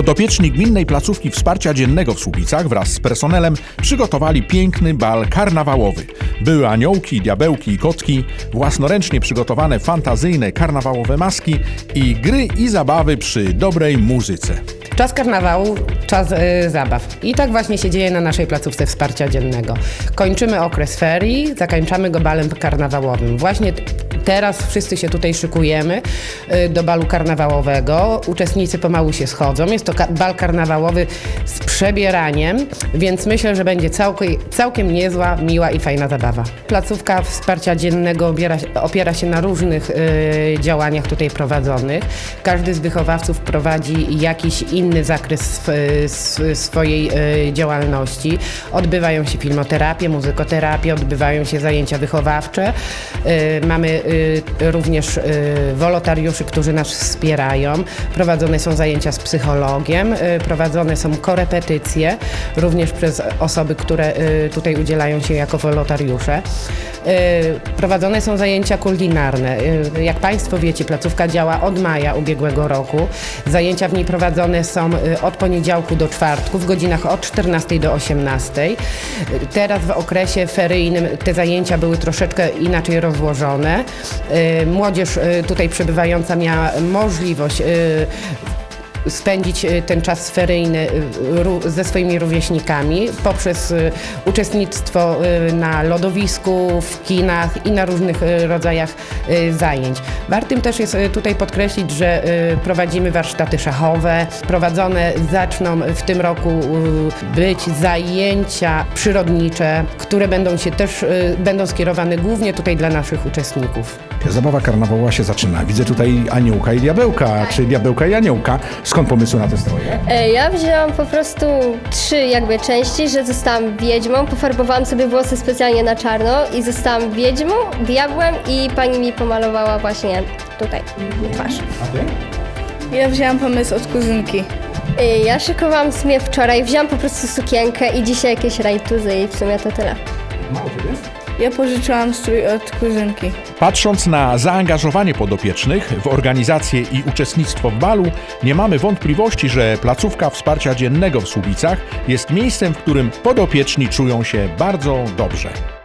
Podopieczni Gminnej Placówki Wsparcia Dziennego w Słubicach wraz z personelem przygotowali piękny bal karnawałowy. Były aniołki, diabełki i kotki, własnoręcznie przygotowane fantazyjne karnawałowe maski i gry i zabawy przy dobrej muzyce. Czas karnawału, czas y, zabaw. I tak właśnie się dzieje na naszej placówce wsparcia dziennego. Kończymy okres ferii, zakończamy go balem karnawałowym. Właśnie teraz wszyscy się tutaj szykujemy y, do balu karnawałowego. Uczestnicy pomału się schodzą. Jest to bal karnawałowy z przebieraniem, więc myślę, że będzie całkiem, całkiem niezła, miła i fajna zabawa. Placówka wsparcia dziennego opiera, opiera się na różnych y, działaniach tutaj prowadzonych. Każdy z wychowawców prowadzi jakiś inny zakres sw, sw, swojej y, działalności. Odbywają się filmoterapie, muzykoterapie, odbywają się zajęcia wychowawcze. Y, Mamy y, również y, wolontariuszy, którzy nas wspierają. Prowadzone są zajęcia z psychologiem, y, prowadzone są korepetycje, również przez osoby, które y, tutaj udzielają się jako wolontariusze. Y, Prowadzone są zajęcia kulinarne. Y, Jak Państwo wiecie, placówka działa od maja ubiegłego roku. Zajęcia w niej prowadzone są y, od poniedziałku do czwartku w godzinach od 14 do 18. Y, Teraz w okresie feryjnym te zajęcia były troszeczkę inaczej rozłożone. Y, Młodzież y, tutaj przebywająca miała możliwość y, spędzić y, ten czas feryjny ró- ze swoimi rówieśnikami poprzez y, uczestnictwo na lodowisku, w kinach i na różnych rodzajach zajęć. Wartym też jest tutaj podkreślić, że prowadzimy warsztaty szachowe. Prowadzone zaczną w tym roku być zajęcia przyrodnicze, które będą się też będą skierowane głównie tutaj dla naszych uczestników. Zabawa karnawałowa się zaczyna. Widzę tutaj aniołka i diabełka, czy diabełka i aniołka. Skąd pomysły na te stroje? E, Ja wzięłam po prostu trzy jakby części, że zostałam wiedźmą, pofarbowałam sobie włosy specjalnie na czarno i zostałam wiedźmą, diabłem i pani mi pomalowała właśnie tutaj twarz. Ja wzięłam pomysł od kuzynki. E, Ja szykowałam w sumie wczoraj, wzięłam po prostu sukienkę i dzisiaj jakieś rajtuzy i w sumie to tyle. Ja pożyczyłam strój od kuzynki. Patrząc na zaangażowanie podopiecznych w organizację i uczestnictwo w balu, nie mamy wątpliwości, że placówka wsparcia dziennego w Słubicach jest miejscem, w którym podopieczni czują się bardzo dobrze.